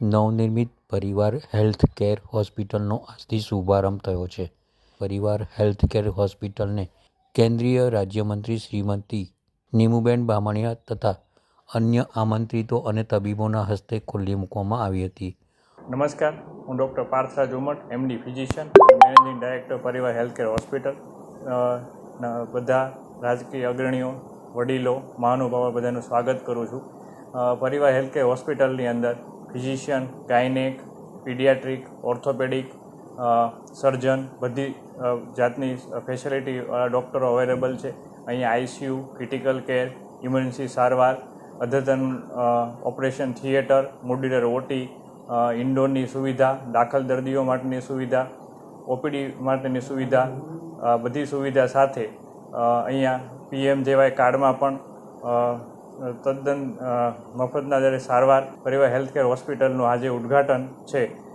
નવનિર્મિત પરિવાર હેલ્થકેર હોસ્પિટલનો આજથી શુભારંભ થયો છે. પરિવાર હેલ્થકેર હોસ્પિટલને કેન્દ્રીય રાજ્યમંત્રી શ્રીમતી નીમુબેન બામણિયા તથા અન્ય આમંત્રિતો અને તબીબોના હસ્તે ખુલ્લી મૂકવામાં આવી હતી. નમસ્કાર, હું doctor Partha Umat MD physician, managing director Parivar healthcare hospital. બધા રાજકીય અગ્રણીઓ, વડીલો, મહાનુભાવો બધાનું સ્વાગત કરું છું. પરિવાર હેલ્થકેર હોસ્પિટલની અંદર physician, gynaec, paediatric, orthopaedic surgeon બધી જાતની ફેસિલિટી ડૉક્ટરો અવેલેબલ છે. અહીંયા આઈસીયુ ક્રિટિકલ કેર, ઇમરજન્સી સારવાર અદ્યતન ઓપરેશન થિયેટર, મોડ્યુલર ઓટી ઇન્ડોરની સુવિધા, દાખલ દર્દીઓ માટેની સુવિધા, ઓપીડી માટેની સુવિધા બધી સુવિધા સાથે અહીંયા પીએમ જેવાય કાર્ડમાં પણ તદ્દન મફતના દરે સારવાર પરિવાર હેલ્થકેર હોસ્પિટલનું આજે ઉદ્ઘાટન છે.